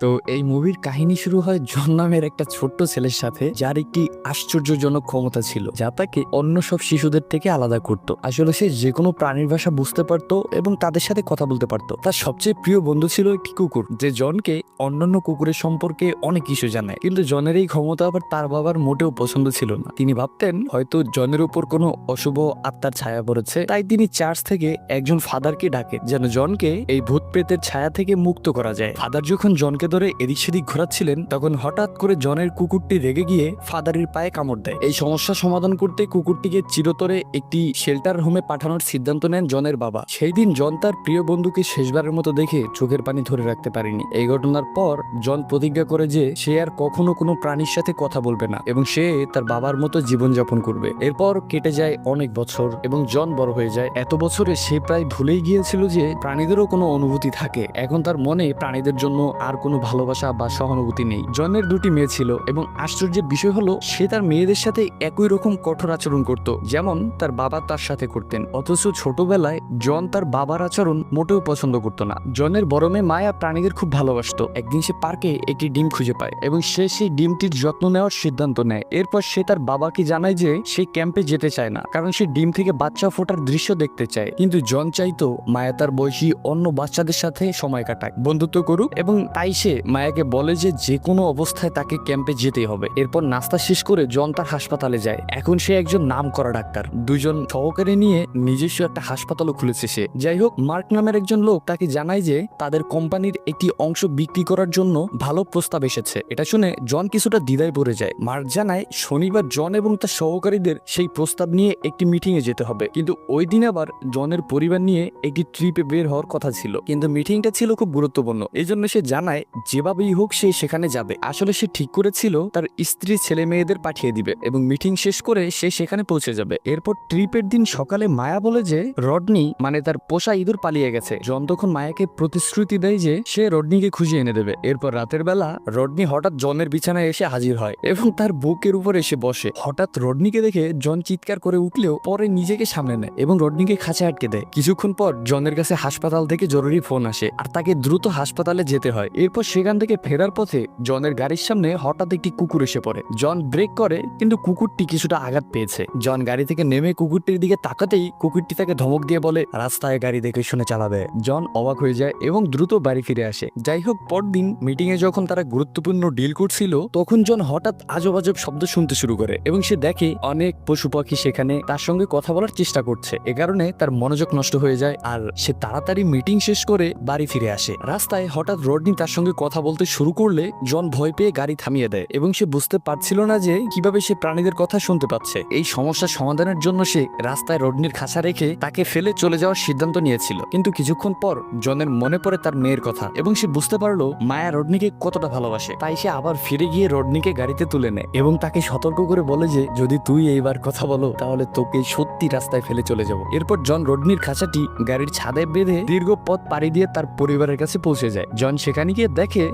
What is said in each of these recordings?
তো এই মুভির কাহিনী শুরু হয় জন নামের একটা ছোট্ট ছেলের সাথে, যার একটি আশ্চর্যজনক ক্ষমতা ছিল, যা তাকে অন্য সব শিশুদের থেকে আলাদা করত। আসলে সে যে কোনো প্রাণীর ভাষা বুঝতে পারত এবং তাদের সাথে কথা বলতে পারত। তার সবচেয়ে প্রিয় বন্ধু ছিল একটি কুকুর, যে জনকে অন্যান্য কুকুরের সম্পর্কে অনেক কিছু জানায়। কিন্তু জনের এই ক্ষমতা আবার তার বাবার মোটেও পছন্দ ছিল না। তিনি ভাবতেন, হয়তো জনের উপর কোনো অশুভ আত্মার ছায়া পড়েছে, তাই তিনি চার্চ থেকে একজন ফাদারকে ডাকেন, যেন জনকে এই ভূত প্রেতের ছায়া থেকে মুক্ত করা যায়। ফাদার যখন জনকে ধরে এদিক সেদিক ঘোরাচ্ছিলেন, তখন হঠাৎ করে জনের কুকুরটি রেগে গিয়ে ফাদারের পায়ে কামড় দেয়। এই সমস্যা সমাধান করতে কুকুরটিকে চিরতরে একটি শেল্টার হোমে পাঠানোর সিদ্ধান্ত নেন জনের বাবা। সেই দিন জন তার প্রিয় বন্ধুকে শেষবারের মতো দেখে চোখের পানি ধরে রাখতে পারেনি। এই ঘটনার পর জন প্রতিজ্ঞা করে যে সে আর কখনো কোনো প্রাণীর সাথে কথা বলবে না এবং সে তার বাবার মতো জীবনযাপন করবে। এরপর কেটে যায় অনেক বছর এবং জন বড় হয়ে যায়। এত বছরে সে প্রায় ভুলেই গিয়েছিল যে প্রাণীদেরও কোনো অনুভূতি থাকে। এখন তার মনে প্রাণীদের জন্য আর কোনো ভালোবাসা বা সহানুভূতি নেই। জনের দুটি মেয়ে ছিল এবং আশ্চর্যের বিষয় হলো, সে তার মেয়েদের সাথে একই রকম কঠোর আচরণ করত, যেমন তার বাবা তার সাথে করতেন। অথচ ছোটবেলায় জন তার বাবার আচরণ মোটেও পছন্দ করতো না। জনের বড় মেয়ে মায়া প্রাণীদের খুব ভালোবাসতো। একদিন সে পার্কে একটি ডিম খুঁজে পায় এবং সে সেই ডিমটির যত্ন নেওয়ার সিদ্ধান্ত নেয়। এরপর সে তার বাবাকে জানায় যে সে ক্যাম্পে যেতে চায় না, কারণ সে ডিম থেকে বাচ্চা ফোটার দৃশ্য দেখতে চায়। কিন্তু জন চাইতো মায়া তার বয়সী অন্য বাচ্চাদের সাথে সময় কাটায়, বন্ধুত্ব করুক এবং তাই সে মায়াকে বলে যে যে কোনো অবস্থায় তাকে ক্যাম্পে যেতেই হবে। এরপর নাস্তা শেষ করে জন তার হাসপাতালে যায়। এখন সে একজন নাম করা ডাক্তার। দুজন সহকারী নিয়ে নিজস্ব একটা হাসপাতালও খুলেছে সে। যাই হোক, মার্ক নামের একজন লোক তাকে জানায় যে তাদের কোম্পানির একটি অংশ বিক্রি করার জন্য ভালো প্রস্তাব এসেছে। এটা শুনে জন কিছুটা দ্বিধায় পড়ে যায়। মার্ক জানায়, শনিবার জন এবং তার সহকারীদের সেই প্রস্তাব নিয়ে একটি মিটিং এ যেতে হবে। কিন্তু ওই দিন আবার জনের পরিবার নিয়ে একটি ট্রিপে বের হওয়ার কথা ছিল। কিন্তু মিটিংটা ছিল খুব গুরুত্বপূর্ণ। এই জন্য সে জানায় যেভাবেই হোক সে সেখানে যাবে। আসলে সে ঠিক করেছিল, তার স্ত্রী ছেলে মেয়েদের পাঠিয়ে দিবে এবং মিটিং শেষ করে সে সেখানে পৌঁছে যাবে। এরপর ট্রিপের দিন সকালে মায়া বলে যে, রডনি মানে তার পোষা ইঁদুর পালিয়ে গেছে। জন তখন মায়াকে প্রতিশ্রুতি দেয় যে, সে রডনিকে খুঁজে এনে দেবে। এরপর রাতের বেলা রডনি হঠাৎ জনের বিছানায় এসে হাজির হয় এবং তার বুকের উপর এসে বসে। হঠাৎ রডনিকে দেখে জন চিৎকার করে উঠলেও পরে নিজেকে সামনে নেয় এবং রডনিকে খাঁচে আটকে দেয়। কিছুক্ষণ পর জনের কাছে হাসপাতাল থেকে জরুরি ফোন আসে আর তাকে দ্রুত হাসপাতালে যেতে হয়। এরপর সেখান থেকে ফেরার পথে জনের গাড়ির সামনে হঠাৎ একটি কুকুর এসে পড়ে। জন ব্রেক করে, কিন্তু কুকুরটি কিছুটা আঘাত পেয়েছে। জন গাড়ি থেকে নেমে কুকুরটির দিকে তাকাতেই কুকুরটি তাকে ধমক দিয়ে বলে, রাস্তায় গাড়ি দেখে শুনে চালাবে। জন অবাক হয়ে যায় এবং দ্রুত বাড়ি ফিরে আসে। যাই হোক, পরদিন মিটিং এ যখন তারা গুরুত্বপূর্ণ ডিল করছিল, তখন জন হঠাৎ আজব আজব শব্দ শুনতে শুরু করে এবং সে দেখে অনেক পশু পাখি সেখানে তার সঙ্গে কথা বলার চেষ্টা করছে। এ কারণে তার মনোযোগ নষ্ট হয়ে যায় আর সে তাড়াতাড়ি মিটিং শেষ করে বাড়ি ফিরে আসে। রাস্তায় হঠাৎ রডনি তার সঙ্গে কথা বলতে শুরু করলে জন ভয় পেয়ে গাড়ি থামিয়ে দেয় এবং সে বুঝতে পারছিল না যে কীভাবে সে প্রাণীদের কথা শুনতে পাচ্ছে। এই সমস্যার সমাধানের জন্য সে রাস্তায় রডনির খাঁচা রেখে তাকে ফেলে চলে যাওয়ার সিদ্ধান্ত নিয়েছিল। কিন্তু কিছুক্ষণ পর জনের মনে পড়ে তার মেয়ের কথা এবং সে বুঝতে পারল মায়া রডনিকে কতটা ভালোবাসে। তাই সে আবার ফিরে গিয়ে রডনিকে গাড়িতে তুলে নেয় এবং তাকে সতর্ক করে বলে যে, যদি তুই এইবার কথা বলো, তাহলে তোকে সত্যি রাস্তায় ফেলে চলে যাব। এরপর জন রডনির খাঁচাটি গাড়ির ছাদে বেঁধে দীর্ঘ পথ পাড়ি দিয়ে তার পরিবারের কাছে পৌঁছে যায়। জন সেখানে গিয়ে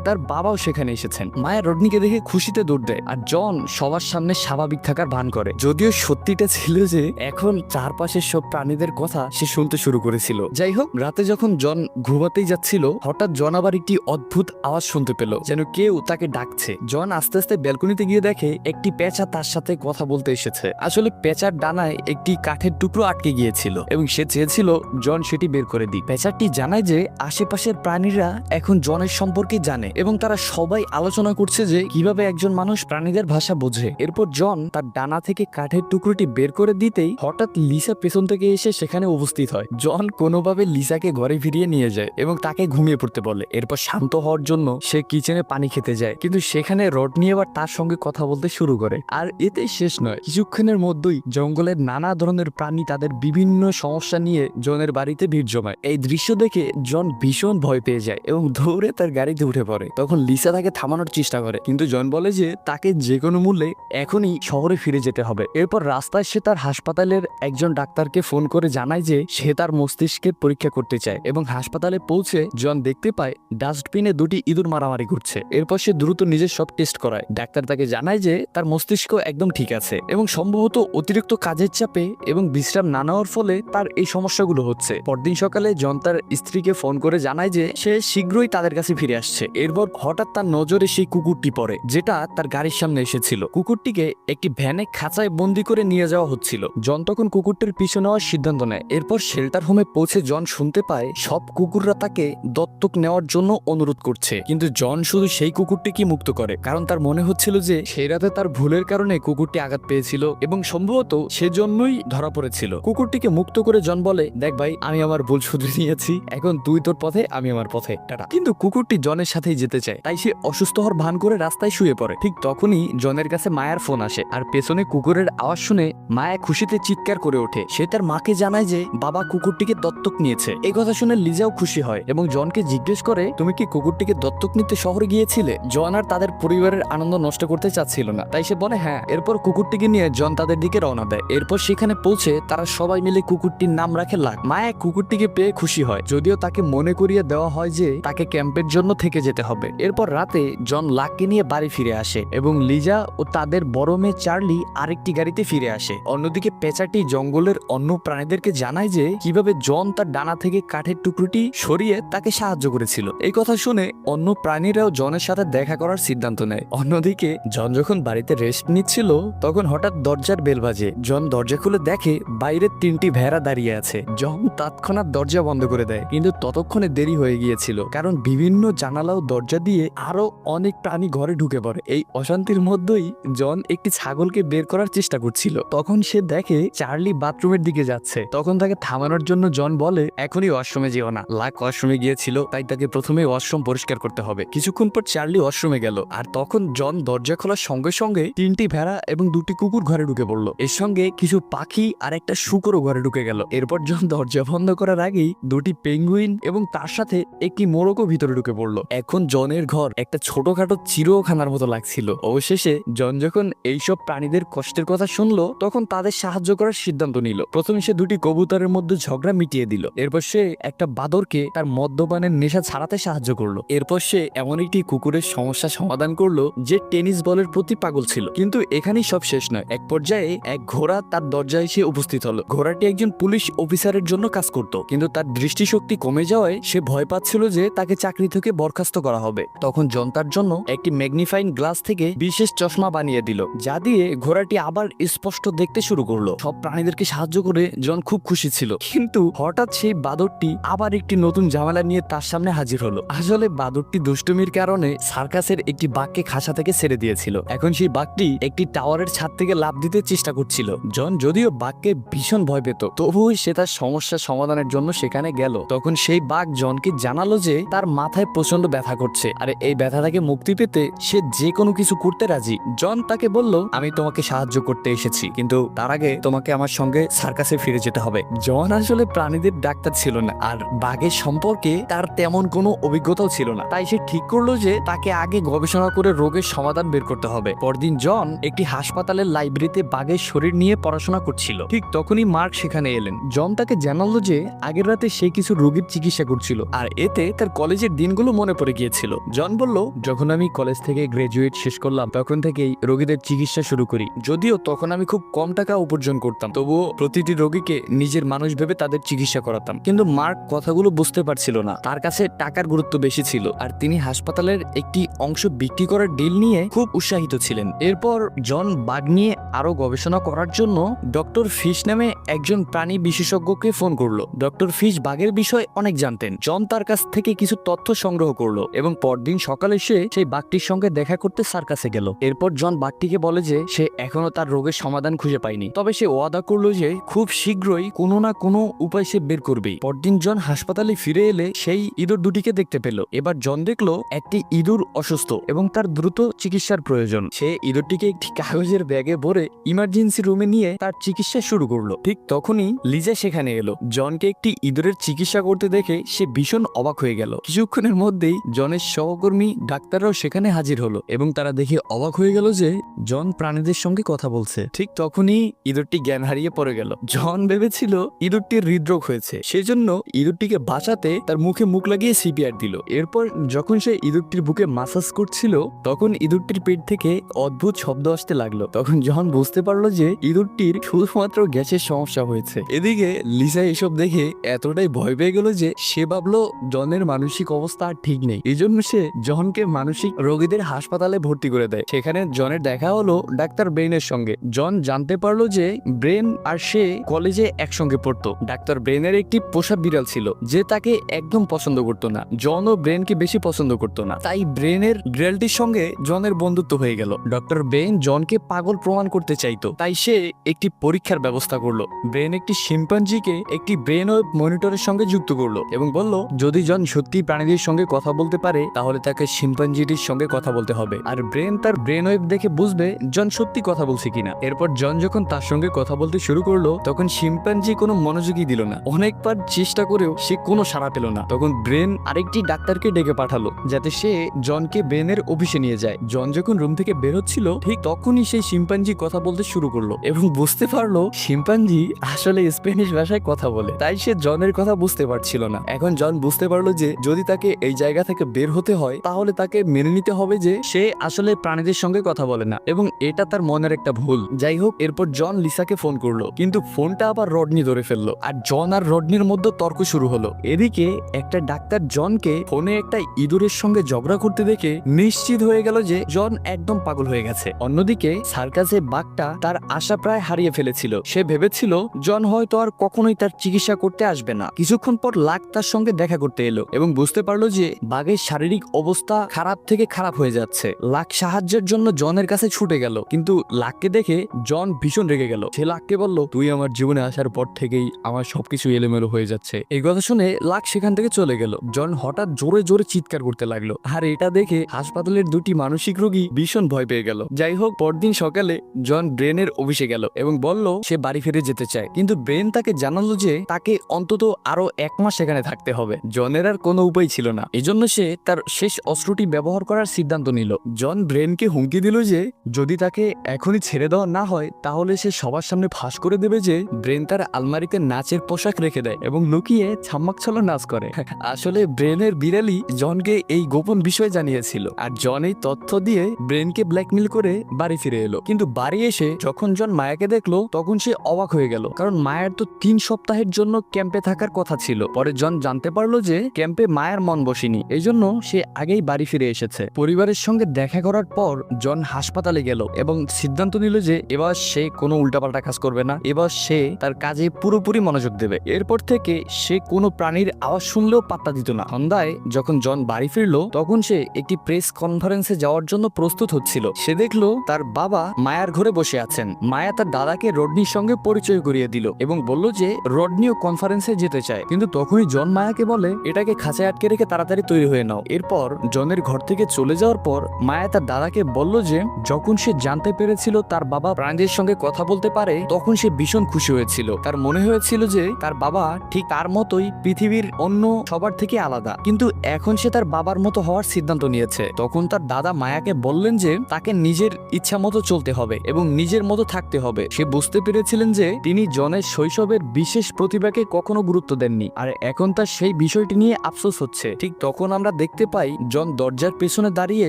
তার বাবাও সেখানে এসেছেন। মায়া রডনিকে দেখে খুশিতে দৌড় দেয় আর জন সবার সামনে স্বাভাবিক থাকার ভান করে। যদিও সত্যিটা ছিল যে, এখন চারপাশের সব প্রাণীদের কথা সে শুনতে শুরু করেছিল। যাই হোক, রাতে যখন জন ঘুমাতেই যাচ্ছিল, হঠাৎ জন আবার একটি অদ্ভুত আওয়াজ শুনতে পেল, যেন কেউ তাকে ডাকছে। জন আস্তে আস্তে ব্যালকনিতে গিয়ে দেখে একটি পেঁচা তার সাথে কথা বলতে এসেছে। আসলে পেঁচার ডানায় একটি কাঠের টুকরো আটকে গিয়েছিল এবং সে চেয়েছিল জন সেটি বের করে দিই পেঁচাটি জানায় যে, আশেপাশের প্রাণীরা এখন জনের সম্পর্কে জানে? এবং তারা সবাই আলোচনা করছে যে কীভাবে একজন মানুষ প্রাণীদের ভাষা বোঝে। এরপর জন তার ডানা থেকে কাঠের টুকরোটি বের করে দিতেই হঠাৎ লিসা পেছন থেকে এসে সেখানে উপস্থিত হয়। জন কোনোভাবে লিসাকে ঘরে ফিরিয়ে নিয়ে যায় এবং তাকে ঘুমিয়ে পড়তে বলে। এরপর শান্ত হওয়ার জন্য সে কিচেনে পানি খেতে যায়। কিন্তু সেখানে রড নিয়ে আবার তার সঙ্গে কথা বলতে শুরু করে। আর এতেই শেষ নয়। কিছুক্ষণের মধ্যেই জঙ্গলের নানা ধরনের প্রাণী তাদের বিভিন্ন সমস্যা নিয়ে জনের বাড়িতে ভিড় জমায়। এই দৃশ্য দেখে জন ভীষণ ভয় পেয়ে যায় এবং দৌড়ে তার গাড়িতে উঠে পড়ে। তখন লিসা তাকে থামানোর চেষ্টা করে। কিন্তু জন বলে যে, তাকে যে কোনো মূল্যে এখনই শহরে ফিরে যেতে হবে। এরপর রাস্তায় সে তার হাসপাতালের একজন ডাক্তারকে ফোন করে জানায় যে, সে তার মস্তিষ্কের পরীক্ষা করতে চায় এবং হাসপাতালে পৌঁছে জন দেখতে পায়, ডাস্টবিনে দুটি ইঁদুর মারামারি করছে। এরপর সে দ্রুত নিজের সব টেস্ট করায়। ডাক্তার তাকে জানায় যে, তার মস্তিষ্ক একদম ঠিক আছে এবং সম্ভবত অতিরিক্ত কাজের চাপে এবং বিশ্রাম না নেওয়ার ফলে তার এই সমস্যাগুলো হচ্ছে। পরদিন সকালে জন তার স্ত্রীকে ফোন করে জানায় যে, সে শীঘ্রই তাদের কাছে ফিরে আসছে। আসছে। এরপর হঠাৎ তার নজরে সেই কুকুরটি পড়ে, যেটা তার গাড়ির সামনে এসেছিল। কুকুরটিকে একটি ভ্যানে খাঁচায় বন্দি করে নিয়ে যাওয়া হচ্ছিল। জন তখন কুকুরটির পিছু নেওয়ার সিদ্ধান্ত নেয়। এরপর শেল্টার হোমে পৌঁছে জন শুনতে পায়, সব কুকুররা তাকে দত্তক নেওয়ার জন্য অনুরোধ করছে। কিন্তু জন শুধু সেই কুকুরটিকে মুক্ত করে, কারণ তার মনে হচ্ছিল যে সেই রাতে তার ভুলের কারণে কুকুরটি আঘাত পেয়েছিল এবং সম্ভবত সেজন্যই ধরা পড়েছিল। কুকুরটিকে মুক্ত করে জন বলে, দেখ ভাই, আমি আমার ভুল শুধরে নিয়েছি। এখন তুই তোর পথে, আমি আমার পথে। টাটা। কিন্তু কুকুরটি জনের সাথেই যেতে চায়। তাই সে অসুস্থ হওয়ার ভান করে রাস্তায় শুয়ে পড়ে। ঠিক তখনই জনের কাছে মায়ার ফোন আসে আর পেছনে কুকুরের আওয়াজ শুনে মায়া খুশিতে চিৎকার করে ওঠে। সে তার মাকে জানায় যে বাবা কুকুরটিকে দত্তক নিয়েছে। এই কথা শুনে লিজাও খুশি হয় এবং জনকে জিজ্ঞেস করে, তুমি কি কুকুরটিকে দত্তক নিতে শহরে গিয়েছিলে? জন আর তাদের পরিবারের আনন্দ নষ্ট করতে চাচ্ছিল না। তাই সে বলে হ্যাঁ। এরপর কুকুরটিকে নিয়ে জন তাদের দিকে রওনা দেয়। এরপর সেখানে পৌঁছে তারা সবাই মিলে কুকুরটির নাম রাখে লাক মায়া কুকুরটিকে পেয়ে খুশি হয়। যদিও তাকে মনে করিয়ে দেওয়া হয় যে তাকে ক্যাম্পের জন্য থেকে যেতে হবে। এরপর রাতে জন লাককে নিয়ে বাড়ি ফিরে আসে এবং লিজা ও তাদের বড় মেয়ে চার্লি আরেকটি গাড়িতে ফিরে আসে। অন্যদিকে পেঁচাটি জঙ্গলের অন্য প্রাণীদেরকে জানায় যে কীভাবে জন তার ডানা থেকে কাঠের টুকরোটি সরিয়ে তাকে সাহায্য করেছিল। এই কথা শুনে অন্য প্রাণীরাও জনের সাথে দেখা করার সিদ্ধান্ত নেয়। অন্যদিকে জন যখন বাড়িতে রেস্ট নিচ্ছিল, তখন হঠাৎ দরজার বেল বাজে। জন দরজা খুলে দেখে বাইরে তিনটি ভেড়া দাঁড়িয়ে আছে। জন তৎক্ষণাৎ দরজা বন্ধ করে দেয়, কিন্তু ততক্ষণে দেরি হয়ে গিয়েছিল, কারণ বিভিন্ন জানালা ও দরজা দিয়ে আরও অনেক প্রাণী ঘরে ঢুকে পড়ে। এই অশান্তির মধ্যেই জন একটি ছাগলকে বের করার চেষ্টা করছিল। তখন সে দেখে চার্লি বাথরুমের দিকে যাচ্ছে। তখন তাকে থামানোর জন্য জন বলে, এখনই ওয়াশরুমে যেও না। লাক ওয়াশরুমে গিয়েছিল, তাই তাকে প্রথমে ওয়াশরুম পরিষ্কার করতে হবে। কিছুক্ষণ পর চার্লি ওয়াশরুমে গেল, আর তখন জন দরজা খোলার সঙ্গে সঙ্গে তিনটি ভেড়া এবং দুটি কুকুর ঘরে ঢুকে পড়ল। এর সঙ্গে কিছু পাখি আর একটা শুকরও ঘরে ঢুকে গেল। এরপর জন দরজা বন্ধ করার আগেই দুটি পেঙ্গুইন এবং তার সাথে একটি মোরকও ভিতরে ঢুকে পড়ল। এখন জনের ঘর একটা ছোটখাটো চিরখানার মতো লাগছিল। অবশেষে জন যখন এইসব প্রাণীদের কষ্টের কথা শুনলো, তখন তাদের সাহায্য করার সিদ্ধান্ত নিল। প্রথমে সে দুটি কবুতরের মধ্যে ঝগড়া মিটিয়ে দিল। এরপর সে একটা বাদরকে তার মদ্যপানের নেশা ছাড়াতে সাহায্য করল। এরপর সে এমন একটি কুকুরের সমস্যা সমাধান করল, যে টেনিস বলের প্রতি পাগল ছিল। কিন্তু এখানেই সব শেষ নয়। এক পর্যায়ে এক ঘোড়া তার দরজায় এসে উপস্থিত হলো। ঘোড়াটি একজন পুলিশ অফিসারের জন্য কাজ করত। কিন্তু তার দৃষ্টিশক্তি কমে যাওয়ায় সে ভয় পাচ্ছিল যে তাকে চাকরি থেকে বরখাস্ত করা হবে। তখন জনতার জন্য একটি ম্যাগনিফাইং গ্লাস থেকে বিশেষ চশমা বানিয়ে দিল, যা দিয়ে ঘোড়াটি আবার স্পষ্ট দেখতে শুরু করল। সব প্রাণীদেরকে সাহায্য করে জন খুব খুশি ছিল। কিন্তু হঠাৎ সেই বাদরটি আবার একটি নতুন ঝামেলা নিয়ে তার সামনে হাজির হলো। আসলে বাদরটি দুষ্টুমির কারণে সার্কাসের একটি বাঘকে খাসা থেকে ছেড়ে দিয়েছিল। এখন সেই বাঘটি একটি টাওয়ারের ছাদ থেকে লাভ দিতে চেষ্টা করছিল। জন যদিও বাঘকে ভীষণ ভয় পেত তবুও সে তার সমস্যা সমাধানের জন্য সেখানে গেল। তখন সেই বাঘ জনকে জানালো যে তার মাথায় প্রচণ্ড ব্যথা করছে। আর এই ব্যথা থেকে মুক্তি পেতে সে যে কোনো কিছু করতে রাজি। জন তাকে বলল, আমি তোমাকে সাহায্য করতে এসেছি, কিন্তু তার আগে তোমাকে আমার সঙ্গে সার্কাসে ফিরে যেতে হবে। জন আসলে প্রাণীদের ডাক্তার ছিল না, আর বাঘের সম্পর্কে তার তেমন কোনো অভিজ্ঞতাও ছিল না। তাই সে ঠিক করল যে তাকে আগে গবেষণা করে রোগের সমাধান বের করতে হবে। পরদিন জন একটি হাসপাতালের লাইব্রেরিতে বাঘের শরীর নিয়ে পড়াশোনা করছিল। ঠিক তখনই মার্ক সেখানে এলেন। জন তাকে জানালো যে আগের রাতে সে কিছু রোগীর চিকিৎসা করছিল, আর এতে তার কলেজের দিনগুলো মনে পড়ে গিয়েছিল। জন বলল, যখন আমি কলেজ থেকে গ্রাজুয়েট শেষ করলাম, তখন থেকেই রোগীদের চিকিৎসা শুরু করি। যদিও তখন আমি খুব কম টাকা উপার্জন করতাম, তবুও প্রতিটি রোগীকে নিজের মানুষ ভেবে তাদের চিকিৎসা করাতাম। কিন্তু মার্ক কথাগুলো বুঝতে পারছিল না। তার কাছে টাকার গুরুত্ব বেশি ছিল, আর তিনি হাসপাতালের একটি অংশ বিক্রি করার ডিল নিয়ে খুব উৎসাহিত ছিলেন। এরপর জন বাঘ নিয়ে আরও গবেষণা করার জন্য ডক্টর ফিশ নামে একজন প্রাণী বিশেষজ্ঞকে ফোন করল। ডক্টর ফিশ বাঘের বিষয়ে অনেক জানতেন। জন তার কাছ থেকে কিছু তথ্য সংগ্রহ করল এবং পরদিন সকালে সে সেই বাঘটির সঙ্গে দেখা করতে সার্কাসে গেল। এরপর জন বাঘটিকে বলে যে সে এখনও তার রোগের সমাধান খুঁজে পায়নি। তবে সে ওয়াদা করল যে খুব শীঘ্রই কোনো না কোনো উপায় সে বের করবেই পরদিন জন হাসপাতালে ফিরে এলে সেই ইঁদুর দুটিকে দেখতে পেল। এবার জন দেখল একটি ইঁদুর অসুস্থ এবং তার দ্রুত চিকিৎসার প্রয়োজন। সে ইঁদুরটিকে একটি কাগজের ব্যাগে ভরে ইমার্জেন্সি রুমে নিয়ে তার চিকিৎসা শুরু করল। ঠিক তখনই লিজা সেখানে এলো। জনকে একটি ইঁদুরের চিকিৎসা করতে দেখে সে ভীষণ অবাক হয়ে গেল। কিছুক্ষণের মধ্যেই জনের সহকর্মী ডাক্তাররাও সেখানে হাজির হলো এবং তারা দেখে অবাক হয়ে গেল যে জন প্রাণীদের সঙ্গে কথা বলছে। ঠিক তখনই ইঁদুরটি জ্ঞান হারিয়ে পড়ে গেল। জন ভেবেছিল ইঁদুরটির হৃদরোগ হয়েছে, সেজন্য ইঁদুরটিকে বাঁচাতে তার মুখে মুখ লাগিয়ে সিপিআর দিল। এরপর যখন সে ইঁদুরটির বুকে মাসাজ করছিল, তখন ইঁদুরটির পেট থেকে অদ্ভুত শব্দ আসতে লাগল। তখন জন বুঝতে পারল যে ইঁদুরটির শুধুমাত্র গ্যাসের সমস্যা হয়েছে। এদিকে লিসা এসব দেখে এতটাই ভয় পেয়ে গেল যে সে ভাবলো জনের মানসিক অবস্থা ঠিক নেই। এই জন্য সে জনকে মানসিক রোগীদের হাসপাতালে ভর্তি করে দেয়। সেখানে জনের দেখা হলো ডাক্তার ব্রেনের সঙ্গে। জন জানতে পারল যে ব্রেন আর সে কলেজে একসঙ্গে পড়তো। ডাক্তার ব্রেনের একটি পোষা বিড়াল ছিল, যে তাকে একদম পছন্দ করতো না। জন ও ব্রেনকে বেশি পছন্দ করতো না। তাই ব্রেনের বিড়ালটির সঙ্গে জনের বন্ধুত্ব হয়ে গেল। ডক্টর ব্রেন জনকে পাগল প্রমাণ করতে চাইতো। তাই সে একটি পরীক্ষার ব্যবস্থা করল। ব্রেন একটি শিম্পাঞ্জিকে একটি ব্রেন ওয়েব মনিটরের সঙ্গে যুক্ত করল এবং বলল, যদি জন সত্যি প্রাণীদের সঙ্গে কথা বলতে পারে, তাহলে তাকে শিম্পাঞ্জিটির সঙ্গে কথা বলতে হবে। আর ব্রেন তার ব্রেন ওয়েব দেখে বুঝবে, জন সত্যি কথা বলছে কিনা। এরপর জন যখন তার সঙ্গে কথা বলতে শুরু করল, তখন শিম্পাঞ্জি কোনো মনোযোগই দিল না। অনেকবার চেষ্টা করেও সে কোনো সাড়া পেল না। তখন ব্রেন আরেকটি ডাক্তারকে ডেকে পাঠালো, যাতে সে জনকে ব্রেনের অফিসে নিয়ে যায়। জন যখন রুম থেকে বের হচ্ছিল, ঠিক তখনই সেই শিম্পাঞ্জি কথা বলতে শুরু করল এবং বুঝতে পারল, শিম্পাঞ্জি আসলে স্প্যানিশ ভাষায় কথা বলে। তাই সে জনের কথা বুঝতে পারছিল না। এখন জন বুঝতে পারল যে, যদি তাকে এই জায়গা থেকে বের হতে হয়, তাহলে তাকে মেনে নিতে হবে যে সে আসলে প্রাণীদের সঙ্গে কথা বলে না। এবং এটা তার মনের একটা ভুল। যাই হোক, এরপর জন লিসাকে ফোন করল। কিন্তু ফোনটা আবার রডনি ধরে ফেলল। আর জন আর রডনির মধ্যে তর্ক শুরু হলো। এদিকে একটা ডাক্তার জনকে ফোনে একটা ইঁদুরের সঙ্গে ঝগড়া করতে দেখে নিশ্চিত হয়ে গেল যে জন একদম পাগল হয়ে গেছে। অন্যদিকে সার্কাসে বাঘটা তার আশা প্রায় হারিয়ে ফেলেছিল। সে ভেবেছিল জন হয়তো আর কখনোই তার চিকিৎসা করতে আসবে না। কিছুক্ষণ পর লাক তার সঙ্গে দেখা করতে এলো এবং বুঝতে পারল যে বাঘের শারীরিক অবস্থা খারাপ থেকে খারাপ হয়ে যাচ্ছে। লাক সাহায্যের জন্য জনের কাছে ছুটে গেল, কিন্তু লাককে দেখে জন ভীষণ রেগে গেল। সে লাককে বলল, তুই আমার জীবনে আসার পর থেকেই আমার সবকিছু এলোমেলো হয়ে যাচ্ছে। এই কথা শুনে লাক সেখান থেকে চলে গেল। জন হঠাৎ জোরে জোরে চিৎকার করতে লাগল। আর এটা দেখে হাসপাতালের দুটি মানসিক রোগী ভীষণ ভয় পেয়ে গেল। যাই হোক, পরদিন সকালে জন ব্রেনের অফিসে গেল এবং বলল, সে বাড়ি ফিরে যেতে চায়। কিন্তু ব্রেন তাকে জানালো যে তাকে অন্তত আরও এক মাস সেখানে থাকতে হবে। জনের আর কোনো উপায় ছিল না। এজন্য সে তার শেষ অস্ত্রটি ব্যবহার করার সিদ্ধান্ত নিল। জন ব্রেনকে হুমকি দিল যে, যদি তাকে এখনই ছেড়ে দেওয়া না হয়, তাহলে সে সবার সামনে ফাঁস করে দেবে যে, ব্রেন তার আলমারিতে নাচের পোশাক রেখে দেয় এবং লুকিয়ে ছাম্মাক ছলো নাচ করে। আসলে ব্রেনের বিড়ালি জনকে এই গোপন বিষয় জানিয়েছিল। আর জন এই তথ্য দিয়ে ব্রেনকে ব্ল্যাকমেল করে বাড়ি ফিরে এলো। কিন্তু বাড়ি এসে যখন জন মায়াকে দেখল, তখন সে অবাক হয়ে গেল। কারণ মায়ের তো তিন সপ্তাহের জন্য ক্যাম্পে থাকার কথা ছিল। পরে জন জানতে পারল যে, ক্যাম্পে মায়ের মন বসেনি। এই জন্য সে আগেই বাড়ি ফিরে এসেছে। পরিবারের সঙ্গে দেখা করার পর জন হাসপাতালে গেল এবং সিদ্ধান্ত নিল যে এবার সে কোনো উল্টাপাল্টা কাজ করবে না। এবার সে তার কাজে পুরোপুরি মনোযোগ দেবে। এরপর থেকে সে কোনো প্রাণীর আওয়াজ শুনলেও পাত্তা দিত না। সন্ধ্যায় যখন জন বাড়ি ফিরলো, তখন সে একটি প্রেস কনফারেন্সে যাওয়ার জন্য প্রস্তুত হচ্ছিল। সে দেখল তার বাবা মায়ার ঘরে বসে আছেন। মায়া তার দাদাকে রডনির সঙ্গে পরিচয় করিয়ে দিল এবং বলল যে রডনিও কনফারেন্সে যেতে চায়। কিন্তু তখনই জন মায়াকে বলে, এটাকে খাঁচায় আটকে রেখে তাড়াতাড়ি তৈরি হয়ে নাও। এরপর জনের ঘর থেকে চলে যাওয়ার পর মায়া তার দাদাকে বলল যে, যখন সে জানতে পেরেছিল তার বাবা প্রাণীদের সঙ্গে কথা বলতে পারে, তখন সে ভীষণ খুশি হয়েছিল। তার মনে হয়েছিল যে, তার বাবা ঠিক তার মতোই পৃথিবীর অন্য সবার থেকে আলাদা। কিন্তু এখন সে তার বাবার মতো হওয়ার সিদ্ধান্ত নিয়েছে। তখন তার দাদা মায়াকে বললেন যে, তাকে নিজের ইচ্ছা মতো চলতে হবে এবং নিজের মতো থাকতে হবে। সে বুঝতে পেরেছিলেন যে, তিনি জনের শৈশবের বিশেষ প্রতিভাকে কখনো গুরুত্ব দেননি। আর এখন তার সেই বিষয়টি নিয়ে আফসোস হচ্ছে। ঠিক তখন আমরা দেখতে পাই জন দরজার পেছনে দাঁড়িয়ে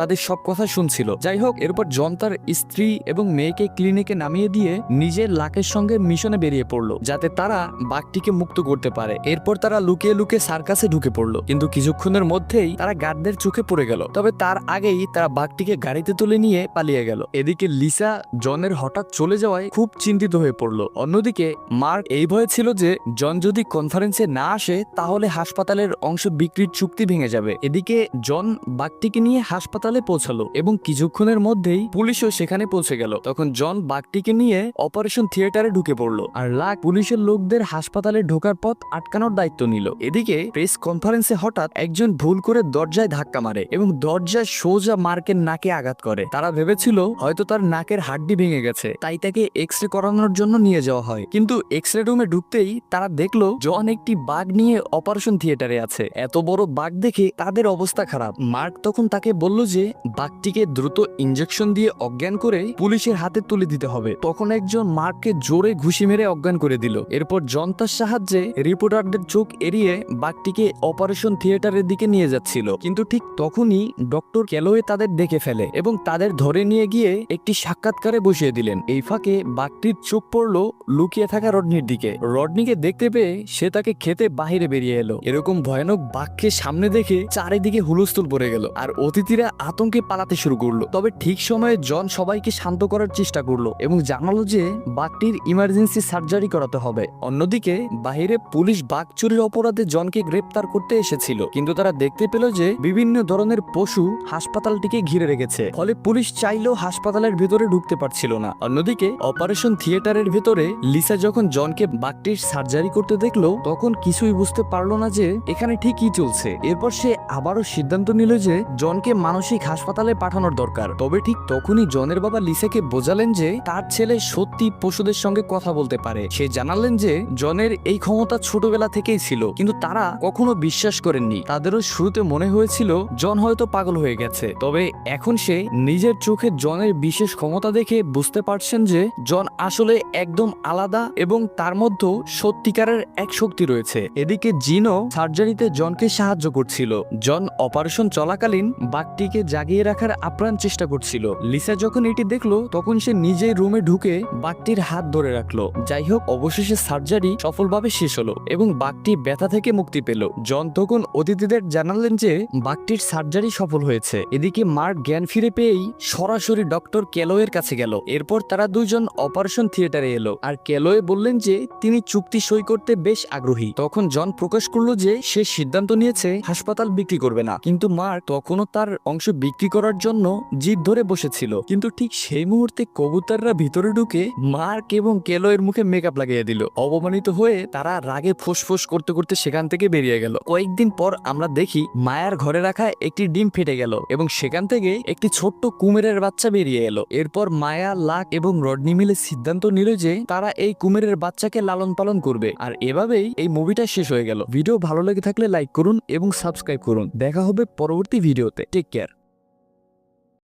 তাদের সব কথা শুনছিল। যাই হোক এরপর জন তার স্ত্রী এবং মেয়েকে ক্লিনিকে নামিয়ে দিয়ে নিজের লাকের সঙ্গে মিশনে বেরিয়ে পড়ল, যাতে তারা বাঘটিকে মুক্ত করতে পারে। এরপর তারা লুকিয়ে লুকিয়ে সার্কাসে ঢুকে পড়ল, কিন্তু কিছুক্ষণের মধ্যেই তারা গার্ডদের চোখে পড়ে গেল। তবে তার আগেই তারা বাঘটিকে গাড়িতে তুলে নিয়ে পালিয়ে গেল। এদিকে লিসা জনের হঠাৎ চলে যাওয়ায় খুব চিন্তিত হয়ে পড়ল। অন্যদিকে মার্ক এই ভয়ে ছিল যে, জন যদি কনফারেন্সে না আসে, তাহলে হাসপাতালের অংশ বিক্রির চুক্তি ভেঙে যাবে। এদিকে জন বাঘটিকে নিয়ে হাসপাতালে পৌঁছালো এবং কিছুক্ষণের মধ্যেই পুলিশও সেখানে পৌঁছে গেল। তখন জন বাঘটিকে নিয়ে অপারেশন থিয়েটারে ঢুকে পড়ল আর লাখ পুলিশের লোকদের হাসপাতালে ঢোকার পথ আটকানোর দায়িত্ব নিল। এদিকে প্রেস কনফারেন্সে হঠাৎ একজন ভুল করে দরজায় ধাক্কা মারে এবং দরজায় সোজা মার্কের নাকে আঘাত করে। তারা ভেবেছিল হয়তো তার নাকের হাড্ডি ভেঙে গেছে, তাই তাকে এক্স রে করানোর জন্য নিয়ে যাওয়া হয়। কিন্তু এক্স রে রুমে ঢুকতেই তারা দেখল জন একটি বাঘ নিয়ে অপারেশন থিয়েটারে আছে। এত বড় বাঘ দেখে তাদের অবস্থা খারাপ। মার্ক তখন তাকে বলল যে, বাঘটিকে দ্রুত ইঞ্জেকশন দিয়ে অজ্ঞান করে পুলিশের হাতে তুলে দিতে হবে। তখন একজন মার্ককে জোরে ঘুষি মেরে অজ্ঞান করে দিল। এরপর যন্ত্রের সাহায্যে রিপোর্টারদের চোখ এড়িয়ে বাঘটিকে অপারেশন থিয়েটারের দিকে নিয়ে যাচ্ছিল। কিন্তু ঠিক তখনই ডক্টর ক্যালোয়ে তাদের দেখে ফেলে এবং তাদের ধরে নিয়ে গিয়ে একটি সাক্ষাৎকারে বসিয়ে দিলেন। এই ফাঁকে বাঘটির চোখ পড়ল লুকিয়ে থাকা রডনির দিকে। রডনিকে দেখতে পেয়ে সে তাকে খেতে বাহিরে বেরিয়ে এলো। এরকম ভয়ানক বাঘকে সামনে দেখে দেখে চারিদিকে হুলস্থুল পড়ে গেল আর অতিথিরা আতঙ্কে পালাতে শুরু করল। তবে ঠিক সময়ে জন সবাইকে শান্ত করার চেষ্টা করল এবং জানালো যে বাঘটির ইমার্জেন্সি সার্জারি করাতে হবে। অন্যদিকে বাহিরে পুলিশ বাঘ চুরির অপরাধে জনকে গ্রেপ্তার করতে এসেছিল। কিন্তু তারা দেখতে পেল যে বিভিন্ন ধরনের পশু হাসপাতালটিকে ঘিরে রেখেছে। ফলে পুলিশ চাইলেও হাসপাতালের ভেতরে ঢুকতে পারছিল না। অন্যদিকে অপারেশন থিয়েটারের ভেতরে লিসা যখন জনকে বাঘটির সার্জারি করতে দেখল, তখন কিছুই বুঝতে পারল না যে এখানে ঠিক কি চলছে। এরপর সে আবারও সিদ্ধান্ত নিল যে জনকে মানসিক হাসপাতালে পাঠানোর দরকার। তবে ঠিক তখনই জনের বাবা লিসাকে বোঝালেন যে তার ছেলে সত্যি পশুদের সঙ্গে কথা বলতে পারে। সে জানালেন যে জনের এই ক্ষমতা ছোটবেলা থেকেই ছিল, কিন্তু তারা কখনো বিশ্বাস করেননি। তাদেরও শুরুতে মনে হয়েছিল জন হয়তো পাগল হয়ে গেছে। তবে এখন সে নিজের চোখে জনের বিশেষ ক্ষমতা দেখে বুঝতে পারছেন যে জন আসলে একদম আলাদা এবং তার মধ্যেও সত্যিকারের এক শক্তি রয়েছে। এদিকে জিনও সার্জারিতে জনকে সাহায্য করছিল। জন অপারেশন চলাকালীন বাঘটিকে জাগিয়ে রাখার আপ্রাণ চেষ্টা করছিল। লিসা যখন এটি দেখল, তখন সে নিজেই রুমে ঢুকে বাঘটির হাত ধরে রাখল। যাই হোক অবশেষে সার্জারি সফলভাবে শেষ হলো এবং বাঘটি ব্যথা থেকে মুক্তি পেল। জন তখন অতিথিদের জানালেন যে, বাঘটির সার্জারি সফল হয়েছে। এদিকে মার্ক জ্ঞান ফিরে পেয়েই সরাসরি ডক্টর ক্যালোয়ের কাছে গেল। এরপর তারা দুজন অপারেশন থিয়েটারে এলো। আর ক্যালোয়ে বললেন যে, তিনি চুক্তি সই করতে বেশ আগ্রহী। তখন জন প্রকাশ করল যে, সে সিদ্ধান্ত নিয়েছে, হাসপাতাল বিক্রি করবে না। কিন্তু মার্ক তখনও তার অংশ বিক্রি করার জন্য জিদ ধরে বসেছিল। কিন্তু ঠিক সেই মুহূর্তে কবুতররা ভিতরে ঢুকে মার্ক এবং কেলোয়ের মুখে মেকআপ লাগিয়ে দিল। অপমানিত হয়ে তারা রাগে ফোঁস করতে করতে সেখান থেকে বেরিয়ে গেল। কয়েকদিন পর আমরা দেখি মায়ার ঘরে রাখা একটি ডিম ফেটে গেল এবং সেখান থেকে একটি ছোট্ট কুমিরের বাচ্চা বেরিয়ে এলো। এরপর মায়া, লাক এবং রডনি মিলে সিদ্ধান্ত নিল যে তারা এই কুমিরের বাচ্চাকে লালন পালন করবে। আর এভাবেই এই মুভিটা শেষ হয়ে গেল। ভিডিও ভালো লেগে থাকলে লাইক করুন এবং সাবস্ক্রাইব করুন দেখা হবে পরবর্তী ভিডিওতে। Take care